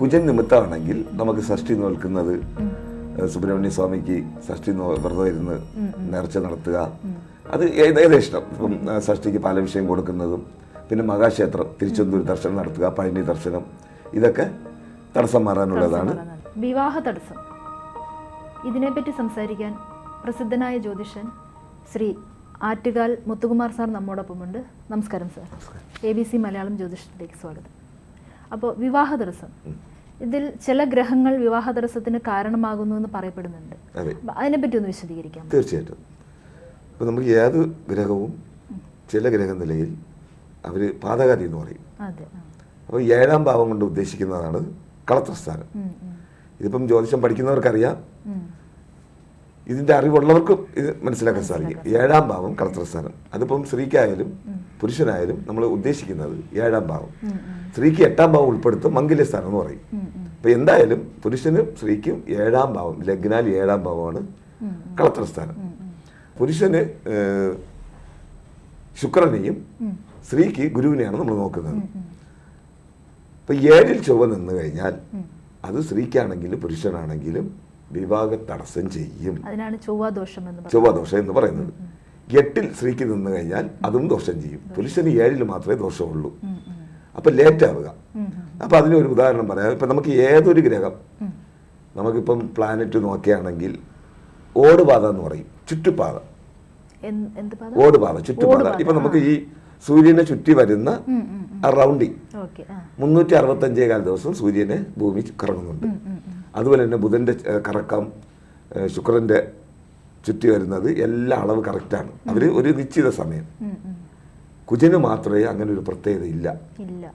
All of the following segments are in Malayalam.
കുജൻ നിമിത്തമാണെങ്കിൽ നമുക്ക് ഷഷ്ടി നോൽക്കുന്നത് സുബ്രഹ്മണ്യ സ്വാമിക്ക് ഷഷ്ടി വ്രതം ഇരുന്ന് നേർച്ച നടത്തുക. അത് ഏത് ഇഷ്ടം ഇപ്പം ഷഷ്ടിക്ക് പാലഭിഷേകം കൊടുക്കുന്നതും പിന്നെ മഹാക്ഷേത്രം തിരുച്ചെന്തൂർ ദർശനം നടത്തുക പഴനി ദർശനം ഇതൊക്കെ തടസ്സം മാറാനുള്ളതാണ്. വിവാഹ തടസ്സം. ഇതിനെപ്പറ്റി സംസാരിക്കാൻ പ്രസിദ്ധനായ ജ്യോതിഷൻ ശ്രീ ആറ്റുകാൽ മുത്തുകുമാർ സാർ നമ്മോടൊപ്പമുണ്ട്. നമസ്കാരം sir. A B C Malayalam ജ്യോതിഷത്തിലേക്ക് സ്വാഗതം. അപ്പോൾ വിവാഹ തടസ്സം. ഇതിൽ ചില ഗ്രഹങ്ങൾ വിവാഹ തടസ്സത്തിന് കാരണമാകുന്നു എന്ന് പറയപ്പെടുന്നുണ്ട്. അതെ. അപ്പൊ അതിനെപ്പറ്റി ഒന്ന് വിശദീകരിക്കാം. തീർച്ചയായിട്ടും. ഇപ്പൊ നമുക്ക് ഏത് ഗ്രഹവും ചില ഗ്രഹ നിലയിൽ അവർ പാതകാതി എന്ന് പറയും. അപ്പോൾ ഏഴാം ഭാവം കൊണ്ട് ഉദ്ദേശിക്കുന്നതാണ് കളത്രസ്ഥാനം. ഇതിപ്പം ജ്യോതിഷം പഠിക്കുന്നവർക്കറിയാം. ഇതിന്റെ ഇതിന്റെ അറിവുള്ളവർക്കും ഇത് മനസ്സിലാക്കാൻ സാധിക്കും. ഏഴാം ഭാവം കളത്രസ്ഥാനം. അതിപ്പം സ്ത്രീക്കായാലും പുരുഷനായാലും നമ്മൾ ഉദ്ദേശിക്കുന്നത് ഏഴാം ഭാവം. സ്ത്രീക്ക് എട്ടാം ഭാവം ഉൾപ്പെടുത്തും മംഗല്യസ്ഥാനം എന്ന് പറയും. അപ്പം എന്തായാലും പുരുഷനും സ്ത്രീക്കും ഏഴാം ഭാവം ലഗ്നാൽ ഏഴാം ഭാവമാണ് കളത്രസ്ഥാനം പുരുഷന് ശുക്രനെയും സ്ത്രീക്ക് ഗുരുവിനെയാണ് നമ്മൾ നോക്കുന്നത്. ഇപ്പം ഏഴിൽ ചൊവ്വ നിന്ന് കഴിഞ്ഞാൽ അത് സ്ത്രീക്കാണെങ്കിലും പുരുഷനാണെങ്കിലും വിവാഹ തടസ്സം ചെയ്യും. അതിനാണ് ചൊവ്വാദോഷം എന്ന് പറയുന്നത്. എട്ടിൽ സ്ത്രീക്ക് നിന്ന് കഴിഞ്ഞാൽ അതും ദോഷം ചെയ്യും. പുരുഷന് ഏഴിൽ മാത്രമേ ദോഷമുള്ളൂ. അപ്പം ലേറ്റ് ആവുക. അപ്പൊ അതിനൊരു ഉദാഹരണം പറയാം. ഇപ്പൊ നമുക്ക് ഏതൊരു ഗ്രഹം നമുക്കിപ്പം പ്ലാനറ്റ് നോക്കുകയാണെങ്കിൽ ഓടുപാത എന്ന് പറയും. ചുറ്റുപാത. ഓടുപാത ചുറ്റുപാത. ഇപ്പൊ നമുക്ക് ഈ സൂര്യനെ ചുറ്റി വരുന്ന റൗണ്ടിങ്. മുന്നൂറ്റി അറുപത്തഞ്ചേ കാല ദിവസം സൂര്യനെ ഭൂമി കറങ്ങുന്നുണ്ട്. അതുപോലെ തന്നെ ബുധന്റെ കറക്കം ശുക്രന്റെ ശുക്രന്റെ ചുറ്റി വരുന്നത് എല്ലാ അളവ് കറക്റ്റാണ്. അവർ ഒരു നിശ്ചിത സമയം. കുജന് മാത്രമേ അങ്ങനെ ഒരു പ്രത്യേകത ഇല്ല.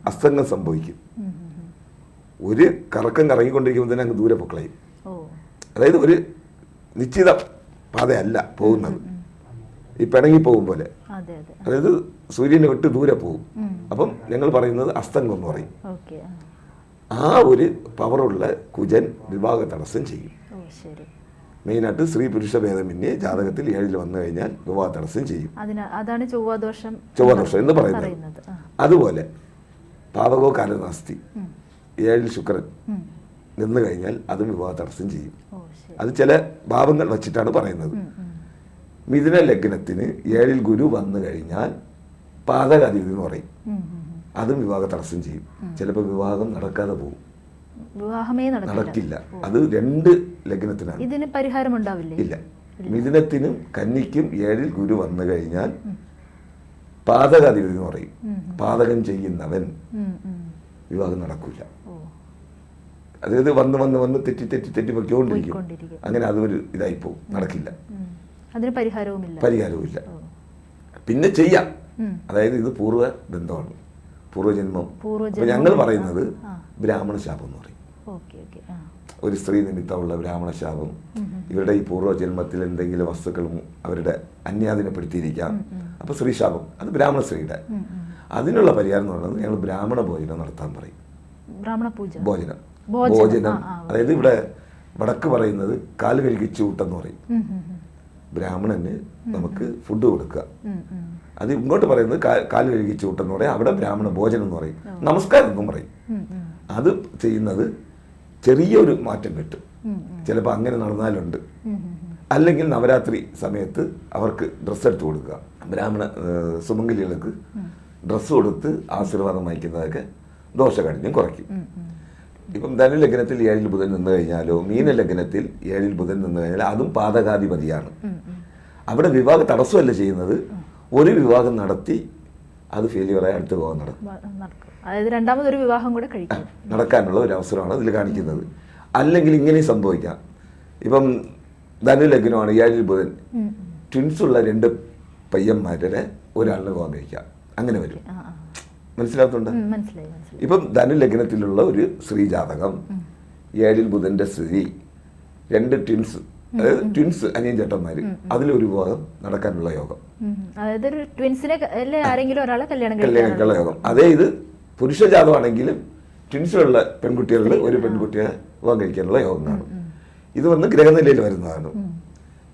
അസ്തംഗം സംഭവിക്കും. ഒരു കറക്കം കറങ്ങിക്കൊണ്ടിരിക്കുമ്പോൾ തന്നെ അങ്ങ് ദൂരെ പൊക്കളയും. അതായത് ഒരു നിശ്ചിത പാതയല്ല പോകുന്നത്. ഈ പിണങ്ങി പോകും പോലെ. അതെ അതെ. അതായത് സൂര്യനെ വിട്ട് ദൂരെ പോകും. അപ്പം ഞങ്ങൾ പറയുന്നത് അസ്തംഗം എന്ന് പറയും. ആ. ഒരു പവറുള്ള കുജൻ വിവാഹ തടസ്സം ചെയ്യും. മെയിനായിട്ട് സ്ത്രീ പുരുഷ ഭേദമന്യേ ജാതകത്തിൽ ഏഴിൽ വന്നു കഴിഞ്ഞാൽ വിവാഹ തടസ്സം ചെയ്യും. അതാണ് ചൊവ്വാദോഷം ചൊവ്വാദോഷം എന്ന് പറയുന്നത്. അതുപോലെ പാവകോ കാലനാസ്തി ഏഴിൽ ശുക്രൻ. നിന്ന് കഴിഞ്ഞാൽ അതും വിവാഹ തടസ്സം ചെയ്യും. അത് ചില ഭാവങ്ങൾ വച്ചിട്ടാണ് പറയുന്നത്. മിഥുന ലഗ്നത്തിന് ഏഴിൽ ഗുരു വന്നു കഴിഞ്ഞാൽ പാതകാതി എന്ന് പറയും. അതും വിവാഹ തടസ്സം ചെയ്യും. ചിലപ്പോൾ വിവാഹം നടക്കാതെ പോകും വിവാഹമേ നടക്കില്ല. അത് രണ്ട് ലഗ്നത്തിനാണ്. ഇതിന് പരിഹാരം ഉണ്ടാവില്ലേ ഇല്ല. മിഥുനത്തിനും കന്നിക്കും ഏഴിൽ ഗുരു വന്നു കഴിഞ്ഞാൽ പാതകാധിപതി എന്ന് പറയും. പാതകം ചെയ്യുന്നവൻ. വിവാഹം നടക്കില്ല അതായത് വന്ന് വന്ന് വന്ന് തെറ്റി തെറ്റി തെറ്റി പൊയ്ക്കൊണ്ടിരിക്കും. അങ്ങനെ അതൊരു ഇതായി പോകും നടക്കില്ല. അതിന് പരിഹാരവുമില്ല. പരിഹാരവുമില്ല. പിന്നെ ചെയ്യാം. അതായത് ഇത് പൂർവ ബന്ധമാണ്. പൂർവജന്മം. അപ്പൊ ഞങ്ങൾ പറയുന്നത് ബ്രാഹ്മണ ശാപം എന്ന് പറയും. ഒരു സ്ത്രീ നിമിത്തമുള്ള ബ്രാഹ്മണ ശാപം ഇവരുടെ ഈ പൂർവജന്മത്തിൽ എന്തെങ്കിലും വസ്തുക്കളും അവരുടെ അന്യാധീനപ്പെടുത്തിയിരിക്കാം. അപ്പൊ സ്ത്രീ ശാപം അത് ബ്രാഹ്മണ സ്ത്രീയുടെ. അതിനുള്ള പരിഹാരം എന്ന് പറയുന്നത് ഞങ്ങൾ ബ്രാഹ്മണ ഭോജനം നടത്താൻ പറയും. ബ്രാഹ്മണ പൂജ. ഭോജനം. ഭോജനം, അതായത് ഇവിടെ വടക്ക് പറയുന്നത് കാൽ കഴുകി ചൂട്ടെന്ന് പറയും. ബ്രാഹ്മണന് നമുക്ക് ഫുഡ് കൊടുക്കുക. അത് ഇങ്ങോട്ട് പറയുന്നത് കാൽ കാൽ കഴുകി ചൂട്ടെന്ന് പറയും അവിടെ ബ്രാഹ്മണ ഭോജനം എന്ന് പറയും നമസ്കാരം എന്നും പറയും. അത് ചെയ്യുന്നത് ചെറിയൊരു മാറ്റം കിട്ടും. ചിലപ്പോൾ അങ്ങനെ നടന്നാലുണ്ട്. അല്ലെങ്കിൽ നവരാത്രി സമയത്ത് അവർക്ക് ഡ്രസ്സ് എടുത്ത് കൊടുക്കുക. ബ്രാഹ്മണ സുമംഗലികൾക്ക് ഡ്രസ്സ് കൊടുത്ത് ആശീർവാദം വാങ്ങിക്കുന്നതൊക്കെ ദോഷകാഠിന്യം കുറയ്ക്കും. ഇപ്പം ധനുലഗ്നത്തിൽ ഏഴിൽ ബുധൻ നിന്ന് കഴിഞ്ഞാലോ മീനലഗ്നത്തിൽ ഏഴിൽ ബുധൻ നിന്ന് കഴിഞ്ഞാൽ അതും പാതകാധിപതിയാണ്. അവിടെ വിവാഹ തടസ്സമല്ല ചെയ്യുന്നത്. ഒരു വിവാഹം നടത്തി അത് ഫെയിലിയറായി അടുത്ത വിവാഹം നടക്കും. അതായത് രണ്ടാമതൊരു വിവാഹം കൂടെ കഴിക്കും. നടക്കാനുള്ള ഒരു അവസരമാണ് ഇതിൽ കാണിക്കുന്നത്. അല്ലെങ്കിൽ ഇങ്ങനെ സംഭവിക്കാം. ഇപ്പം ധനുലഗ്നമാണ് ഏഴിൽ ബുധൻ. ട്വിൻസ് ഉള്ള രണ്ട് പയ്യന്മാരുടെ ഒരാളിനെ വിവാഹം കഴിക്കാം. അങ്ങനെ വരും. മനസ്സിലാകുന്നുണ്ട് മനസ്സിലാക്കുന്നുണ്ട് ഇപ്പം ധനുലഗ്നത്തിലുള്ള ഒരു സ്ത്രീ ജാതകം ഏഴിൽ ബുധന്റെ സ്ത്രീ രണ്ട് ട്വിൻസ് അതായത് ട്വിൻസ് അനിയൻ ചേട്ടന്മാര് അതിലൊരു വിവാഹം നടക്കാനുള്ള യോഗം. അതായത് ഒരു ട്വിൻസിനെ ആരെങ്കിലും ഒരാളെ കല്യാണം കല്യാണക്കുള്ള യോഗം. അതേ ഇത് പുരുഷ ജാതമാണെങ്കിലും ട്വിൻസിലുള്ള പെൺകുട്ടികളിൽ ഒരു പെൺകുട്ടിയെ വിവാഹം കഴിക്കാനുള്ള യോഗം കാണും. ഇത് വന്ന് ഗ്രഹനിലയിൽ വരുന്നതാണ്.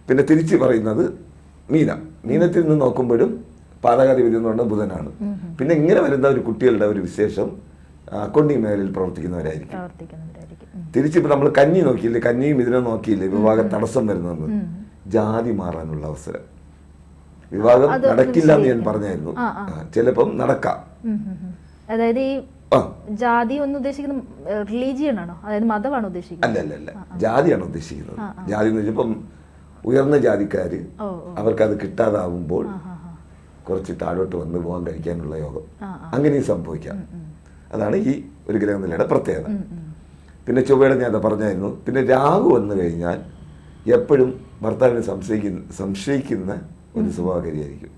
പിന്നെ തിരിച്ച് പറയുന്നത് മീന. മീനത്തിൽ നിന്ന് നോക്കുമ്പോഴും എന്ന് പറയുന്നത് ബുധനാണ്. പിന്നെ ഇങ്ങനെ വരുന്ന ഒരു കുട്ടികളുടെ ഒരു വിശേഷം അക്കൗണ്ടിങ് മേഖലയിൽ പ്രവർത്തിക്കുന്നവരായിരിക്കും. തിരിച്ചിപ്പോ. തിരിച്ചിപ്പോൾ നമ്മൾ കഞ്ഞി നോക്കിയില്ലേ? കഞ്ഞിയും ഇതിനെ നോക്കിയില്ലേ? വിവാഹ തടസ്സം വരുന്നത്. ജാതി മാറാനുള്ള അവസരം. വിവാഹം നടക്കില്ല എന്ന് ഞാൻ പറഞ്ഞായിരുന്നു. ചിലപ്പം നടക്കാം. അതായത് ഈ ജാതി ഒന്ന് ഉദ്ദേശിക്കുന്നത് റിലീജിയൻ ആണോ? അതായത് മതമാണ് ഉദ്ദേശിക്കുന്നത്? അല്ല അല്ല അല്ല. ജാതിയാണ് ഉദ്ദേശിക്കുന്നത്. ജാതി എന്ന് വെച്ചപ്പം ഉയർന്ന ജാതിക്കാര് അവർക്കത് കിട്ടാതാവുമ്പോൾ കുറച്ച് താഴോട്ട് വന്ന് പോകാൻ കഴിക്കാനുള്ള യോഗം. അങ്ങനെയും സംഭവിക്കാം. അതാണ് ഈ ഒരു ഗ്രഹനിലയുടെ പ്രത്യേകത. പിന്നെ ചൊവ്വയുടെ ഞാൻ പറഞ്ഞായിരുന്നു പിന്നെ രാഹു വന്നു കഴിഞ്ഞാൽ എപ്പോഴും ഭർത്താവിനെ സംശയിക്കുന്ന സംശയിക്കുന്ന ഒരു സ്വഭാവകരിയായിരിക്കും.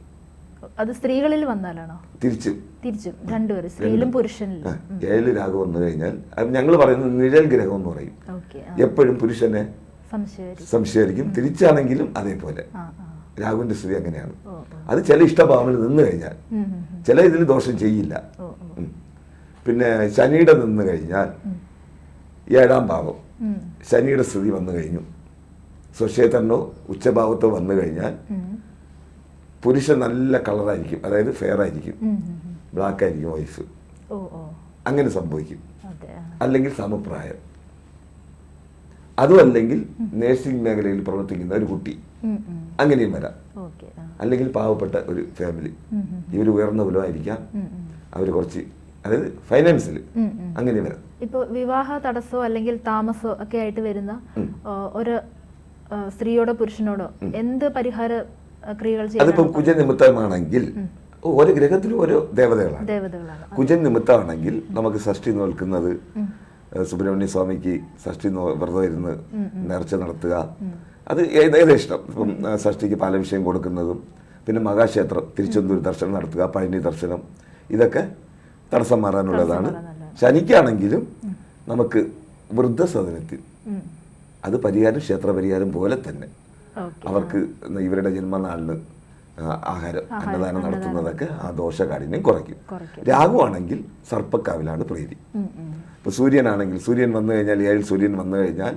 അത് സ്ത്രീകളിൽ വന്നാലാണോ? തിരിച്ച്. തിരിച്ചും. രണ്ടുപേരും സ്ത്രീയിലും പുരുഷനിലും. ആ, ഏഴിൽ രാഹു വന്നു കഴിഞ്ഞാൽ ഞങ്ങൾ പറയുന്നത് നിഴൽ ഗ്രഹം എന്ന് പറയും. എപ്പോഴും പുരുഷനെ സംശയം സംശയമായിരിക്കും. തിരിച്ചാണെങ്കിലും അതേപോലെ. രാഹുവിന്റെ സ്ഥിതി അങ്ങനെയാണ്. അത് ചില ഇഷ്ടഭാവനയിൽ നിന്ന് കഴിഞ്ഞാൽ. ചില ഇതിൽ ദോഷം ചെയ്യില്ല. പിന്നെ ശനിയുടെ നിന്ന് കഴിഞ്ഞാൽ. ഏഴാം ഭാവം. ശനിയുടെ സ്ഥിതി വന്നു കഴിഞ്ഞു. സ്വക്ഷേത്രനോ ഉച്ചഭാവത്തോ വന്നു കഴിഞ്ഞാൽ പുരുഷ നല്ല കളറായിരിക്കും. അതായത് ഫെയർ ആയിരിക്കും. ബ്ലാക്ക് ആയിരിക്കും വൈഫ് അങ്ങനെ സംഭവിക്കും. അല്ലെങ്കിൽ സമപ്രായം. അതുമല്ലെങ്കിൽ നേഴ്സിംഗ് മേഖലയിൽ പ്രവർത്തിക്കുന്ന ഒരു കുട്ടി. അങ്ങനെയും വരാം. അല്ലെങ്കിൽ പാവപ്പെട്ട ഒരു ഫാമിലി. ഇവർ ഉയർന്ന ഉം. അവർ കുറച്ച് അതായത് ഫൈനാൻസിൽ. അങ്ങനെ വരാം. ഇപ്പൊ വിവാഹ തടസ്സോ അല്ലെങ്കിൽ താമസോ ഒക്കെ ആയിട്ട് വരുന്ന ഒരു സ്ത്രീയോടോ പുരുഷനോടോ എന്ത് പരിഹാര ക്രിയകൾ അതിപ്പം കുജ നിമിത്തമാണെങ്കിൽ ഓരോ ഗ്രഹത്തിലും ഓരോ ദേവതകളാണ്. ദേവതകളാണ്. കുജൻ നിമിത്തമാണെങ്കിൽ നമുക്ക് ഷഷ്ടി നോൽക്കുന്നത് സുബ്രഹ്മണ്യ സ്വാമിക്ക് ഷഷ്ടി വ്രതം ഇരുന്ന് നേർച്ച നടത്തുക. അത് ഏകദേശം ഇഷ്ടം? ഇപ്പം ഷഷ്ടിക്ക് പാലഭിഷേകം കൊടുക്കുന്നതും പിന്നെ മഹാക്ഷേത്രം തിരുച്ചെന്തൂർ ദർശനം നടത്തുക പഴനി ദർശനം ഇതൊക്കെ തടസ്സം മാറാനുള്ളതാണ് ശനിക്കാണെങ്കിലും നമുക്ക് വൃദ്ധസദനത്തിൽ. അത് പരിഹാരം ക്ഷേത്ര പരിഹാരം പോലെ തന്നെ അവർക്ക് ഇവരുടെ ജന്മനാളിന് ആഹാരം അന്നദാനം നടത്തുന്നതൊക്കെ ആ ദോഷകാഠിന്യം കുറയ്ക്കും കുറയ്ക്കും. രാഹുവാണെങ്കിൽ സർപ്പക്കാവിലാണ് പ്രീതി. ഇപ്പോൾ സൂര്യനാണെങ്കിൽ സൂര്യൻ വന്നു കഴിഞ്ഞാൽ ഏഴിൽ സൂര്യൻ വന്നു കഴിഞ്ഞാൽ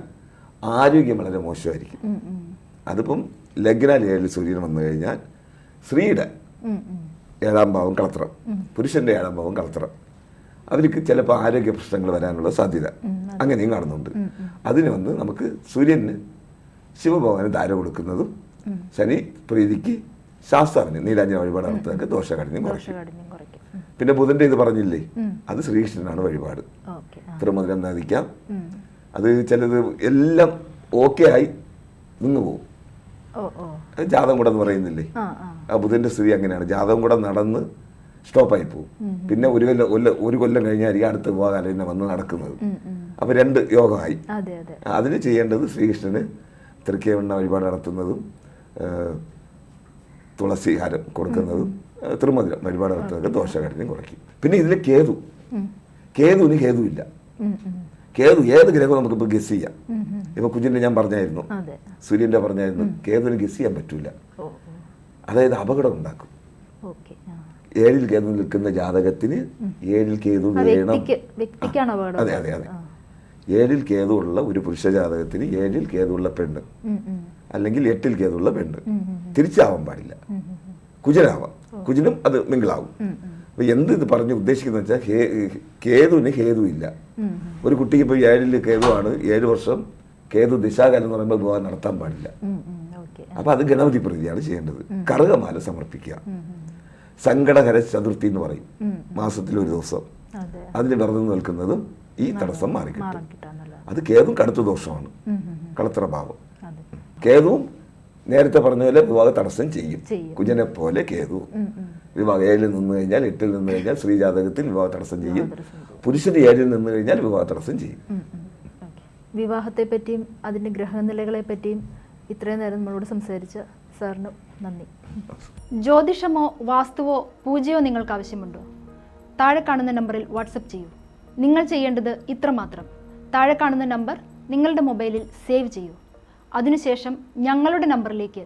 ആരോഗ്യം വളരെ മോശമായിരിക്കും. അതിപ്പം ലഗ്നാൽ ഏഴിൽ സൂര്യൻ വന്നു കഴിഞ്ഞാൽ സ്ത്രീയുടെ. ഏഴാം ഭാവം കളത്രം പുരുഷന്റെ ഏഴാം ഭാവം കളത്രം അവർക്ക് ചിലപ്പോൾ ആരോഗ്യ പ്രശ്നങ്ങൾ വരാനുള്ള സാധ്യത അങ്ങനെയും കാണുന്നുണ്ട്. അതിന് വന്ന് നമുക്ക് സൂര്യന് ശിവഭഗവാന് ധാര കൊടുക്കുന്നതും ശനി പ്രീതിക്ക് ശാസ്താവിന് നീലാഞ്ജന വഴിപാട് നടത്തുന്നതൊക്കെ ദോഷകാഠിന്യം കുറയ്ക്കും. പിന്നെ ബുധന്റെ ഇത് പറഞ്ഞില്ലേ? അത് ശ്രീകൃഷ്ണനാണ് വഴിപാട്. തിരുമധുരം നദിക്കാം അത് ചിലത് എല്ലാം ഓക്കെ ആയി നിന്നു പോകും അത് ജാതകം കൂടെ എന്ന് പറയുന്നില്ലേ? ആ ബുധന്റെ സ്ഥിതി അങ്ങനെയാണ്. ജാതകം കൂടെ നടന്ന് സ്റ്റോപ്പായി പോകും പിന്നെ ഒരു കൊല്ലം ഒരു ഒരു കൊല്ലം കഴിഞ്ഞായിരിക്കും അടുത്ത വിവാഹകാലം വന്ന് നടക്കുന്നത്. അപ്പോൾ രണ്ട് യോഗമായി. അതെ അതെ. അതിന് ചെയ്യേണ്ടത് ശ്രീകൃഷ്ണന് തൃക്കേവണ്ണ വഴിപാട് നടത്തുന്നതും തുളസിഹാരം കൊടുക്കുന്നതും തൃമധുരം തിരുമധുരം വഴിപാട് നടത്തുന്നതൊക്കെ ദോഷകാഠിന്യം കുറയ്ക്കും. പിന്നെ ഇതിൽ കേതു. കേതുവിന് ഉം. കേതു ഏത് ഗ്രഹവും നമുക്കിപ്പോൾ ഗസ് ചെയ്യാം. ഇപ്പൊ കുഞ്ഞിന്റെ ഞാൻ പറഞ്ഞായിരുന്നു. സൂര്യന്റെ പറഞ്ഞായിരുന്നു കേതുവിന് ഗസ് ചെയ്യാൻ പറ്റൂല. അതായത് അപകടം ഉണ്ടാക്കും. ഏഴിൽ കേതു നിൽക്കുന്ന ജാതകത്തിന് ഏഴിൽ കേതു വേണം. അതെ അതെ അതെ. ഏഴിൽ കേതുള്ള ഒരു പുരുഷ ജാതകത്തിന് ഏഴിൽ കേതുള്ള പെണ്ണ്. അല്ലെങ്കിൽ എട്ടിൽ കേതുള്ള പെണ്ണ്. തിരിച്ചാവാൻ പാടില്ല. കുജനാവാം. കുജനും അത് മിങ്കിളാവും. ഉം, ഉം. അപ്പൊ എന്ത് ഇത് പറഞ്ഞ് ഉദ്ദേശിക്കുന്നത് വെച്ചാൽ ഹേ- കേതുവിന് ഹേതു ഇല്ല ഒരു കുട്ടിക്ക് ഇപ്പോൾ ഏഴിൽ കേതുവാണ് ഏഴ് വർഷം കേതു ദിശാകാലം എന്ന് പറയുമ്പോൾ വിവാഹം നടത്താൻ പാടില്ല. ഉം, ഉം. ഓക്കെ. ആ. അപ്പൊ അത് ഗണപതി പ്രതിയാണ് ചെയ്യേണ്ടത്. കറുകമാല സമർപ്പിക്കുക. സങ്കടകര ചതുർത്ഥി എന്ന് പറയും. മാസത്തിൽ ഒരു ദിവസം. അതെ. അതിന് വെറുതെ നിൽക്കുന്നതും ഈ തടസ്സം മാറി കിട്ടും. അത് കേതും കടുത്ത ദോഷമാണ്. കളത്രഭാവം. കേതുവും നേരത്തെ പറഞ്ഞ പോലെ വിവാഹ തടസ്സം ചെയ്യും. കുഞ്ഞനെ പോലെ കേതു. വിവാഹ ഏഴിൽ നിന്ന് കഴിഞ്ഞാൽ എട്ടിൽ നിന്ന് കഴിഞ്ഞാൽ സ്ത്രീ ജാതകത്തിൽ വിവാഹ തടസ്സം ചെയ്യും. പുരുഷന് ഏഴിൽ നിന്ന് കഴിഞ്ഞാൽ വിവാഹ തടസ്സം ചെയ്യും. വിവാഹത്തെ പറ്റിയും അതിന്റെ ഗ്രഹനിലകളെ പറ്റിയും ഇത്രയും നേരം നമ്മളോട് സംസാരിച്ച സാറിന് നന്ദി. ജ്യോതിഷമോ വാസ്തുവോ പൂജയോ നിങ്ങൾക്ക് ആവശ്യമുണ്ടോ? താഴെ കാണുന്ന നമ്പറിൽ വാട്സപ്പ് ചെയ്യൂ. നിങ്ങൾ ചെയ്യേണ്ടത് ഇത്ര മാത്രം. താഴെ കാണുന്ന നമ്പർ നിങ്ങളുടെ മൊബൈലിൽ സേവ് ചെയ്യൂ. അതിനുശേഷം ഞങ്ങളുടെ നമ്പറിലേക്ക്